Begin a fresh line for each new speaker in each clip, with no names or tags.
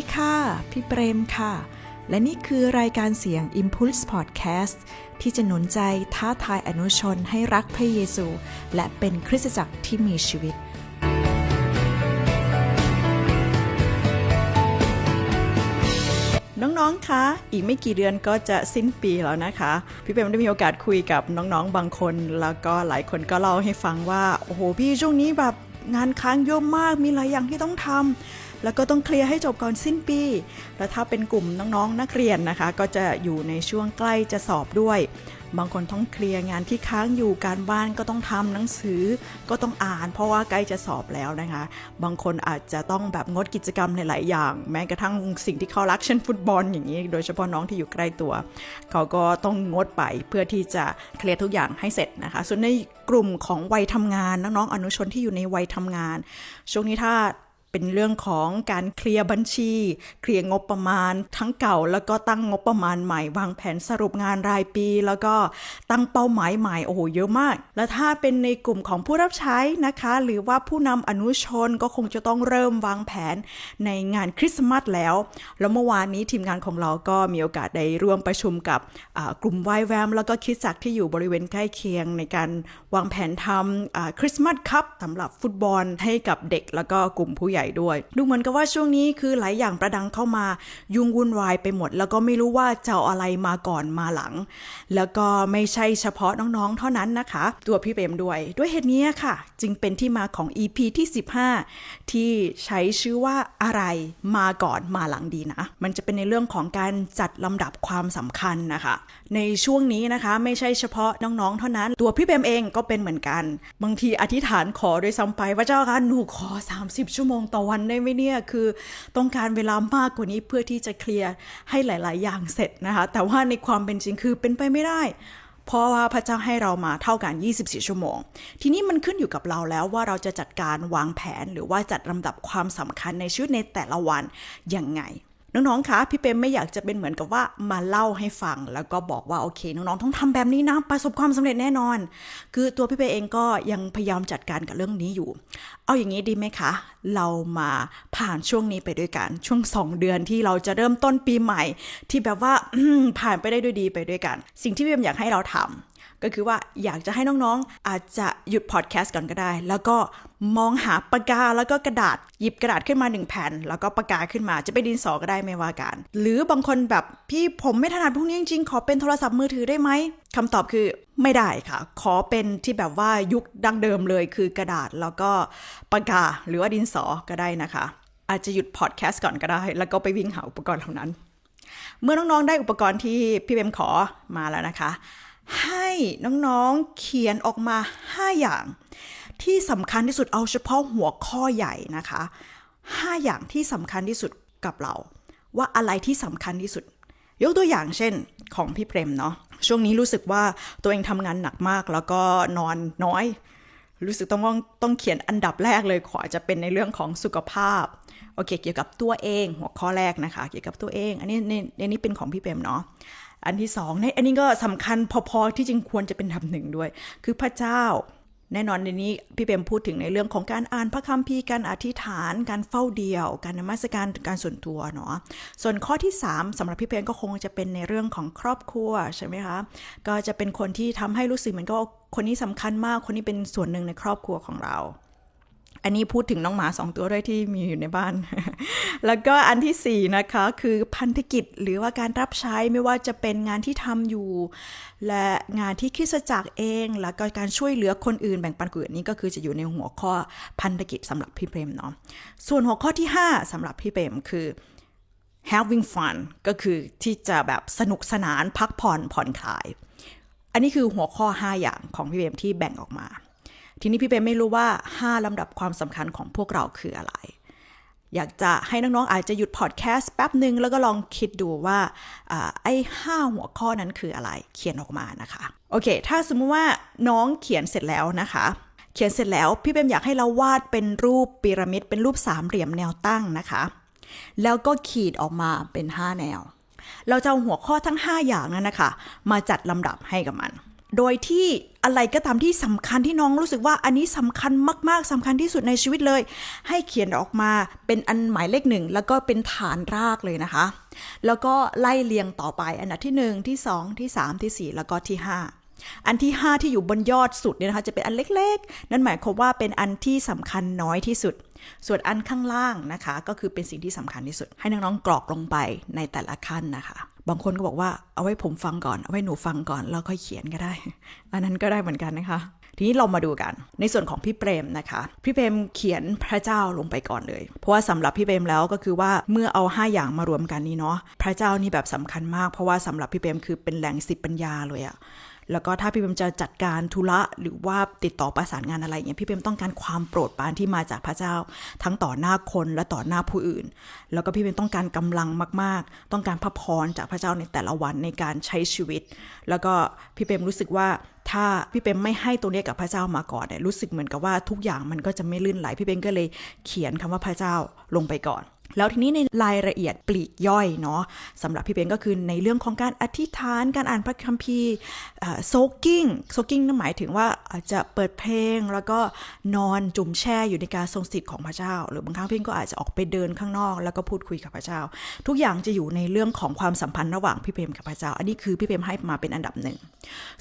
ดีค่ะ พี่เปรมค่ะ และนี่คือรายการเสียง Impulse Podcast ที่จะหนุนใจท้าทายอนุชนให้รักพระเยซู และเป็นคริสตจักรที่มีชีวิตน้องๆ คะ อีกไม่กี่เดือนก็จะสิ้นปีแล้วนะคะ พี่เปรมได้มีโอกาสคุยกับน้องๆ บางคน แล้วก็หลายคนก็เล่าให้ฟังว่า โอ้โห พี่ช่วงนี้แบบงานค้างเยอะมาก มีหลายอย่างที่ต้องทำ แล้วก็ต้องเคลียร์ให้จบก่อนสิ้นปี แล้วถ้าเป็นกลุ่มน้องๆ นักเรียนนะคะ ก็จะอยู่ในช่วงใกล้จะสอบด้วย บางคนต้องเคลียร์งานที่ค้างอยู่การบ้านก็ต้องทำหนังสือก็ต้องอ่าน เพราะว่าใกล้จะสอบแล้วนะคะ บางคนอาจจะต้องแบบงดกิจกรรมหลาย ๆ อย่าง แม้กระทั่งสิ่งที่เขารักเช่นฟุตบอลอย่างนี้ โดยเฉพาะน้องที่อยู่ใกล้ตัว เขาก็ต้องงดไปเพื่อที่จะเคลียร์ทุกอย่างให้เสร็จนะคะ ส่วนในกลุ่มของวัยทำงานน้องๆอนุชนที่อยู่ในวัยทำงาน ช่วงนี้ถ้า เป็นเรื่องของการเคลียร์บัญชี เคลียร์งบประมาณ ทั้งเก่าแล้วก็ตั้งงบประมาณใหม่ วางแผนสรุปงานรายปี แล้วก็ตั้งเป้าหมายใหม่โอ้โหเยอะมาก แล้วถ้าเป็นในกลุ่มของผู้รับใช้นะคะ หรือว่าผู้นำอนุชนก็คงจะต้องเริ่มวางแผนในงานคริสต์มาสแล้ว แล้วเมื่อวานนี้ทีมงานของเราก็มีโอกาสได้ร่วมประชุมกับกลุ่มวายแวม แล้วก็คิดจักรที่อยู่บริเวณใกล้เคียง ในการวางแผนทำคริสต์มาสคัพสำหรับฟุตบอลให้กับเด็กแล้วก็กลุ่มผู้ใหญ่ด้วย ดูเหมือนกับว่าช่วงนี้คือหลายอย่างประดังเข้ามา ยุ่งวุ่นวายไปหมด แล้วก็ไม่รู้ว่าจะเอาอะไรมาก่อนมาหลัง แล้วก็ไม่ใช่เฉพาะน้องๆ เท่านั้นนะคะ ตัวพี่เปมด้วย ด้วยเหตุนี้ค่ะ จึงเป็นที่มาของ EP ที่ 15 ที่ใช้ชื่อว่าอะไรมาก่อนมาหลังดีนะ มันจะเป็นในเรื่องของการจัดลำดับความสำคัญนะคะ ในช่วงนี้นะคะไม่ใช่เฉพาะน้องๆ เท่านั้น ตัวพี่เปมเองก็เป็นเหมือนกัน บางทีอธิษฐานขอด้วยซ้ำไปว่าเจ้าค่ะหนูขอ 30 ชั่วโมงต่อวันได้ไหมเนี่ย คือต้องการเวลามากกว่านี้เพื่อที่จะเคลียร์ให้หลาย ๆ อย่างเสร็จนะคะ แต่ว่าในความเป็นจริงคือเป็นไปไม่ได้เพราะว่าพระเจ้าให้เรามาเท่ากัน 24 ชั่วโมง ทีนี้มันขึ้นอยู่กับเราแล้วว่าเราจะจัดการวางแผนหรือว่าจัดลำดับความสำคัญในชีวิตในแต่ละวันยังไง น้องๆ คะ พี่เปมไม่อยากจะเป็นเหมือนกับว่ามาเล่าให้ฟัง แล้วก็บอกว่าโอเค น้องๆ ต้องทำแบบนี้นะ ประสบความสำเร็จแน่นอน คือตัวพี่เปมเองก็ยังพยายามจัดการกับเรื่องนี้อยู่ เอาอย่างนี้ดีไหมคะ เรามาผ่านช่วงนี้ไปด้วยกัน ช่วง 2 เดือนที่เราจะเริ่มต้นปีใหม่ ที่แบบว่าผ่านไปได้ด้วยดีไปด้วยกัน สิ่งที่พี่เปมอยากให้เราทำ ก็คือว่าอยากจะให้น้องๆ อาจจะหยุดพอดแคสต์ก่อนก็ได้ แล้วก็มองหาปากกาแล้วก็กระดาษหยิบกระดาษขึ้นมาหนึ่งแผ่น แล้วก็ปากกาขึ้นมาจะไปนดินสอก็ได้ไม่ว่ากัน หรือบางคนแบบพี่ผมไม่ถนัดพวกนี้จริงๆ ขอเป็นโทรศัพท์มือถือได้ไหมคำตอบคือไม่ได้ค่ะ ขอเป็นที่แบบว่ายุคดั้งเดิมเลยคือกระดาษแล้วก็ปากกาหรือว่าดินสอก็ได้นะคะ อาจจะหยุดพอดแคสต์ก่อนก็ได้ แล้วก็ไปวิ่งหาอุปกรณ์เหล่านั้น เมื่อน้องๆได้อุปกรณ์ที่พี่เบมขอมาแล้วนะคะ ให้น้องๆเขียนออกมา 5 อย่าง ที่สำคัญที่สุดเอาเฉพาะหัวข้อใหญ่นะคะ 5 อย่างที่สำคัญที่สุดกับเรา ว่าอะไรที่สำคัญที่สุด ยกตัวอย่างเช่นของพี่เปรมเนาะช่วงนี้รู้สึกว่าตัวเองทำงานหนักมากแล้วก็นอนน้อย รู้สึกต้องต้องเขียนอันดับแรกเลยขอจะเป็นในเรื่องของสุขภาพโอเค เกี่ยวกับตัวเองหัวข้อแรกนะคะ เกี่ยวกับตัวเอง อันนี้ในในนี้เป็นของพี่เปรมเนาะ อันที่สองในอันนี้ก็สำคัญพอๆที่จริงควรจะเป็นดับหนึ่งด้วย คือพระเจ้า แน่นอนในนี้พี่เปมพูดถึงในเรื่องของการอ่านพระคัมภีร์การอธิษฐาน การเฝ้าเดียว การนมัสการการส่วนตัวเนาะส่วนข้อที่ 3สำหรับพี่เปรมก็คงจะเป็นในเรื่องของครอบครัวใช่ไหมคะก็จะเป็นคนที่ทำให้รู้สึกเหมือนก็คนนี้สำคัญมากคนนี้เป็นส่วนหนึ่งในครอบครัวของเรา อันนี้พูดถึงน้องหมาสองตัวด้วยที่มีอยู่ในบ้าน แล้วก็อันที่สี่นะคะ คือพันธกิจหรือว่าการรับใช้ไม่ว่าจะเป็นงานที่ทำอยู่ และงานที่คริสจักรเอง แล้วก็การช่วยเหลือคนอื่นแบ่งปันคนอื่นนี่ก็คือจะอยู่ในหัวข้อพันธกิจสำหรับพี่เปรมเนาะส่วนหัวข้อที่ 5สำหรับพี่เปรมคือ having fun ก็คือที่จะแบบสนุกสนานพักผ่อนผ่อนคลาย อันนี้คือหัวข้อ 5 อย่างของพี่เบมที่แบ่งออกมา ทีนี้พี่เบมไม่รู้ว่า 5 ลำดับความสำคัญของพวกเราคืออะไร อยากจะให้น้องๆอาจจะหยุดพอดแคสต์แป๊บหนึ่งแล้วก็ลองคิดดูว่าอไอ้5หัวข้อนั้นคืออะไร เขียนออกมานะคะ โอเค ถ้าสมมุติว่าน้องเขียนเสร็จแล้วนะคะ เขียนเสร็จแล้วพี่เบมอยากให้เราวาดเป็นรูปพีระมิดเป็นรูปสามเหลี่ยมแนวตั้งนะคะ แล้วก็ขีดออกมาเป็น 5 แนว เราจะเอาหัวข้อทั้ง 5 อย่างนั้นนะคะ มาจัดลำดับให้กับมัน โดยที่อะไรก็ตามที่สำคัญที่น้องรู้สึกว่าอันนี้สำคัญมากๆสำคัญที่สุดในชีวิตเลย ให้เขียนออกมาเป็นอันหมายเลขหนึ่งแล้วก็เป็นฐานรากเลยนะคะ แล้วก็ไล่เรียงต่อไปอันดับที่หนึ่งที่สองที่สามที่สี่แล้วก็ที่ห้าอันที่ 5 ที่อยู่บนยอดสุดเนี่ยนะคะจะเป็นอันเล็ก ๆ นั่นหมายความว่าเป็นอันที่สำคัญน้อยที่สุด ส่วนอันข้างล่างนะคะ ก็คือเป็นสิ่งที่สำคัญที่สุด ให้น้องๆกรอกลงไปในแต่ละขั้นนะคะ บางคนก็บอกว่าเอาไว้ผมฟังก่อน เอาไว้หนูฟังก่อนแล้วค่อยเขียนก็ได้ อันนั้นก็ได้เหมือนกันนะคะ ทีนี้เรามาดูกัน ในส่วนของพี่เปรมนะคะ พี่เปรมเขียนพระเจ้าลงไปก่อนเลย เพราะว่าสำหรับพี่เปรมแล้วก็คือว่าเมื่อเอาห้าอย่างมารวมกันนี้เนาะ พระเจ้านี่แบบสำคัญมาก เพราะว่าสำหรับพี่เปรมคือเป็นแหล่งสิทธิปัญญาเลยอะ แล้วก็ถ้าพี่เปรมจะจัดการธุระหรือว่าติดต่อประสานงานอะไรอย่างเงี้ยพี่เปรมต้องการความโปรดปรานที่มาจากพระเจ้า ทั้งต่อหน้าคนและต่อหน้าผู้อื่น แล้วก็พี่เปรมต้องการกำลังมาก ๆ ต้องการพระพรจากพระเจ้าในแต่ละวันในการใช้ชีวิต แล้วก็พี่เปรมรู้สึกว่าถ้าพี่เปรมไม่ให้ตัวเนี้ยกับพระเจ้ามาก่อนเนี่ยรู้สึกเหมือนกับว่าทุกอย่างมันก็จะไม่ลื่นไหลพี่เปรมก็เลยเขียนคำว่าพระเจ้าลงไปก่อน แล้วทีนี้ในรายละเอียดปลีกย่อยเนาะสำหรับพี่เบนก็คือในเรื่องของการอธิษฐานการอ่านพระคัมภีร์โซกิ้งโซกิ้งนั่นหมายถึงว่าอาจจะเปิดเพลงแล้วก็นอนจุ่มแช่อยู่ในการทรงสิทธิ์ของพระเจ้า หรือบางครั้งพี่ก็อาจจะออกไปเดินข้างนอก แล้วก็พูดคุยกับพระเจ้า ทุกอย่างจะอยู่ในเรื่องของความสัมพันธ์ระหว่างพี่เปรมกับพระเจ้า อันนี้คือพี่เปรมให้มาเป็นอันดับหนึ่ง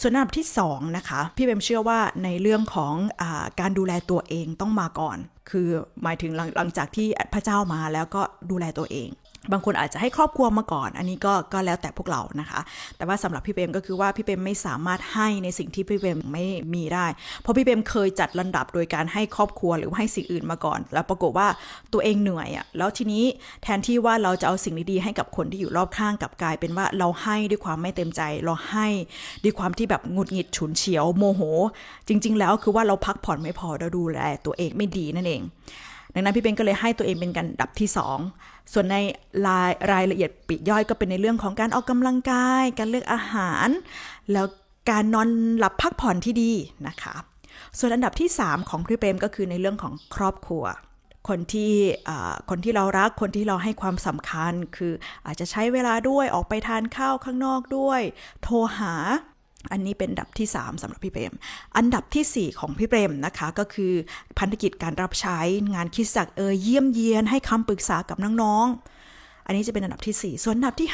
ส่วนอันดับที่สองนะคะพี่เปรมเชื่อว่าในเรื่องของอการดูแลตัวเองต้องมาก่อน คือหมายถึงหลังจากที่พระเจ้ามาแล้วก็ดูแลตัวเอง บางคนอาจจะให้ครอบครัวมาก่อน อันนี้ก็ก็แล้วแต่พวกเรานะคะ แต่ว่าสำหรับพี่เปมก็คือว่าพี่เปมไม่สามารถให้ในสิ่งที่พี่เปมไม่มีได้ เพราะพี่เปมเคยจัดลำดับโดยการให้ครอบครัวหรือให้สิ่งอื่นมาก่อน แล้วปรากฏว่าตัวเองเหนื่อยอะ่ะ แล้วทีนี้แทนที่ว่าเราจะเอาสิ่งดีๆให้กับคนที่อยู่รอบข้างกับกลายเป็นว่าเราให้ด้วยความไม่เต็มใจ เราให้ด้วยความที่แบบงุดหงิดฉุนเฉียวโมโห จริง ๆ แล้วคือว่าเราพักผ่อนไม่พอเราดูแลตัวเองไม่ดีนั่นเอง ดังนั้นพี่เบนก็เลยให้ตัวเองเป็นการดับที่ 2 ส่วนในรายรายละเอียดปีกย่อยก็เป็นในเรื่องของการออกกำลังกาย การเลือกอาหาร แล้วการนอนหลับพักผ่อนที่ดีนะคะ ส่วนอันดับที่ 3 ของพี่เปรมก็คือในเรื่องของครอบครัวคนที่คนที่เรารักคนที่เราให้ความสำคัญ คืออาจจะใช้เวลาด้วยออกไปทานข้าวข้างนอกด้วย โทรหา อันนี้เป็นอันดับที่ 3สำหรับพี่เปรม อันดับทีสี่ 4 ของพี่เปรมนะคะก็คือพันธกิจการรับใช้งานคิดสักเออเยี่ยมเยียนให้คำปรึกษากับน้องๆ อันนี้จะเป็นอันดับที่ 4 ส่วนอันดับที่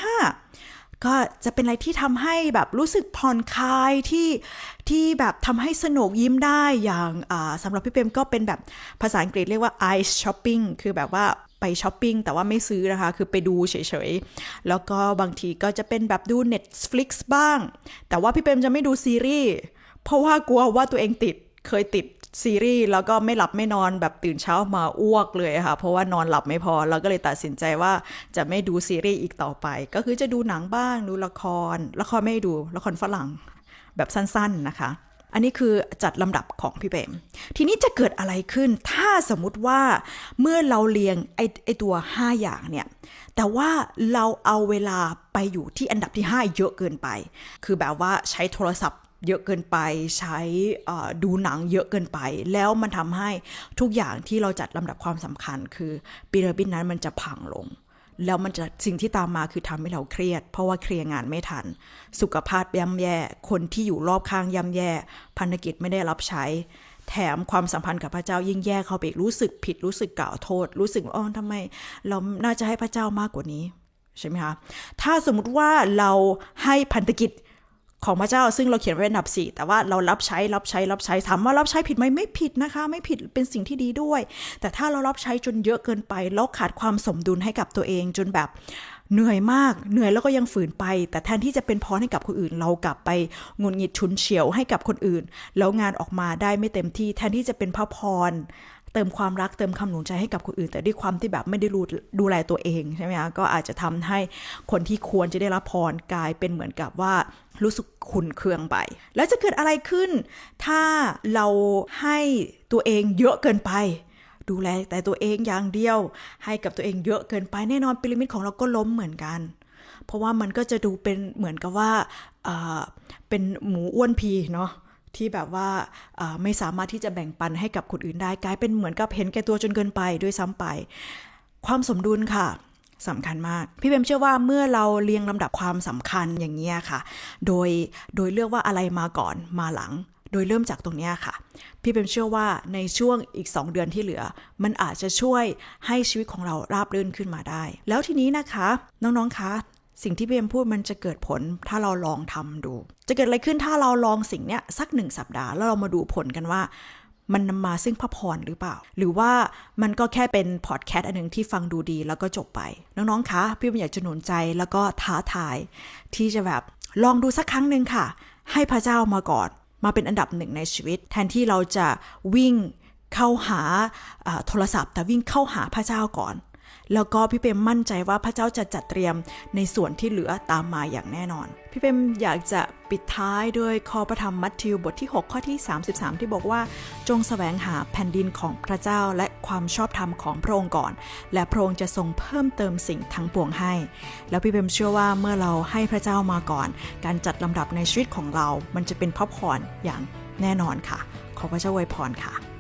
5 ก็จะเป็นอะไรที่ทำให้แบบรู้สึกผ่อนคลายที่ที่แบบทำให้สนุกยิ้มได้อย่างสำหรับพี่เปรมก็เป็นแบบภาษาอังกฤษเรียกว่า ice shopping คือแบบว่า ไปช้อปปิ้งแต่ว่าไม่ซื้อนะคะ คือไปดูเฉยๆ แล้วก็บางทีก็จะเป็นแบบดู Netflix บ้าง แต่ว่าพี่เปรมจะไม่ดูซีรีส์ เพราะว่ากลัวว่าตัวเองติดเคยติดซีรีส์แล้วก็ไม่หลับไม่นอนแบบตื่นเช้ามาอ้วกเลยค่ะ เพราะว่านอนหลับไม่พอเราก็เลยตัดสินใจว่าจะไม่ดูซีรีส์อีกต่อไป ก็คือจะดูหนังบ้างดูละคร ละครไม่ดูละครฝรั่งแบบสั้นๆนะคะ อันนี้คือจัดลำดับของพี่เปมทีนี้จะเกิดอะไรขึ้น ถ้าสมมุติว่าเมื่อเราเรียงไอไอตัว 5 อย่างเนี่ย แต่ว่าเราเอาเวลาไปอยู่ที่อันดับที่ 5 เยอะเกินไป คือแบบว่าใช้โทรศัพท์เยอะเกินไปใช้ดูหนังเยอะเกินไป แล้วมันทำให้ทุกอย่างที่เราจัดลำดับความสำคัญ คือปีระบิดนั้นมันจะพังลง แล้วมันจะสิ่งที่ตามมาคือทำให้เราเครียด เพราะว่าเคลียร์งานไม่ทัน สุขภาพย่ำแย่ คนที่อยู่รอบข้างย่ำแย่ พันธกิจไม่ได้รับใช้ แถมความสัมพันธ์กับพระเจ้ายิ่งแย่เข้าไปรู้สึกผิดรู้สึกกล่าวโทษ รู้สึกว่าอ๋อทำไม เราน่าจะให้พระเจ้ามากกว่านี้ใช่ไหมคะถ้าสมมติว่าเราให้พันธกิจ ของพระเจ้าซึ่งเราเขียนไว้อันดับสี่แต่ว่าเรารับใช้รับใช้รับใช้ถามว่ารับใช้ผิดไหมไม่ผิดนะคะ ไม่ผิดเป็นสิ่งที่ดีด้วย แต่ถ้าเรารับใช้จนเยอะเกินไปแล้วขาดความสมดุลให้กับตัวเองจนแบบเหนื่อยมาก เหนื่อยแล้วก็ยังฝืนไป แต่แทนที่จะเป็นพรให้กับคนอื่น เรากลับไปงุนงิดชุนเฉียวให้กับคนอื่น แล้วงานออกมาได้ไม่เต็มที่ แทนที่จะเป็นพระพร เติมความรักเติมคำหนุนใจให้กับคนอื่น แต่ด้วยความที่แบบไม่ได้รู้ดูแลตัวเองใช่ไหมคะก็อาจจะทำให้คนที่ควรจะได้รับพรกลายเป็นเหมือนกับว่า รู้สึกขุนเคืองไป แล้วจะเกิดอะไรขึ้น ถ้าเราให้ตัวเองเยอะเกินไป ดูแลแต่ตัวเองอย่างเดียว ให้กับตัวเองเยอะเกินไปแน่นอนพีระมิดของเราก็ล้มเหมือนกัน เพราะว่ามันก็จะดูเป็นเหมือนกับว่าเป็นหมูอ้วนพีเนาะที่แบบว่าไม่สามารถที่จะแบ่งปันให้กับคนอื่นได้กลายเป็นเหมือนกับเห็นแก่ตัวจนเกินไปด้วยซ้ำไป ความสมดุลค่ะ สำคัญมาก พี่เบมเชื่อว่าเมื่อเราเรียงลำดับความสำคัญอย่างนี้ค่ะ โดยโดยเลือกว่าอะไรมาก่อนมาหลัง โดยเริ่มจากตรงนี้ค่ะ พี่เบมเชื่อว่าในช่วงอีก 2 เดือนที่เหลือ มันอาจจะช่วยให้ชีวิตของเราราบรื่นขึ้นมาได้ แล้วทีนี้นะคะน้องๆคะสิ่งที่พี่เบมพูดมันจะเกิดผลถ้าเราลองทำดู จะเกิดอะไรขึ้นถ้าเราลองสิ่งเนี้ยสักหนึ่งสัปดาห์แล้วเรามาดูผลกันว่า มันนำมาซึ่งพระพรหรือเปล่า หรือว่ามันก็แค่เป็นพอดแคสต์อันหนึ่งที่ฟังดูดีแล้วก็จบไป น้องๆคะพี่มอยากจะหนุนใจแล้วก็ท้าทาย ที่จะแบบลองดูสักครั้งหนึ่งค่ะ ให้พระเจ้ามาก่อน มาเป็นอันดับหนึ่งในชีวิต แทนที่เราจะวิ่งเข้าหาโทรศัพท์ แต่วิ่งเข้าหาพระเจ้าก่อน แล้วก็พี่เปมมั่นใจว่าพระเจ้าจะจัดเตรียมในส่วนที่เหลือตามมาอย่างแน่นอน พี่เปมอยากจะปิดท้ายด้วยข้อพระธรรมมัทธิวบทที่ 6 ข้อที่ 33 ที่บอกว่า จงแสวงหาแผ่นดินของพระเจ้าและความชอบธรรมของพระองค์ก่อน และพระองค์จะทรงเพิ่มเติมสิ่งทั้งปวงให้ แล้วพี่เปมเชื่อว่าเมื่อเราให้พระเจ้ามาก่อน การจัดลำดับในชีวิตของเรา มันจะเป็นพระพรอย่างแน่นอนค่ะ ขอพระเจ้าอวยพรค่ะ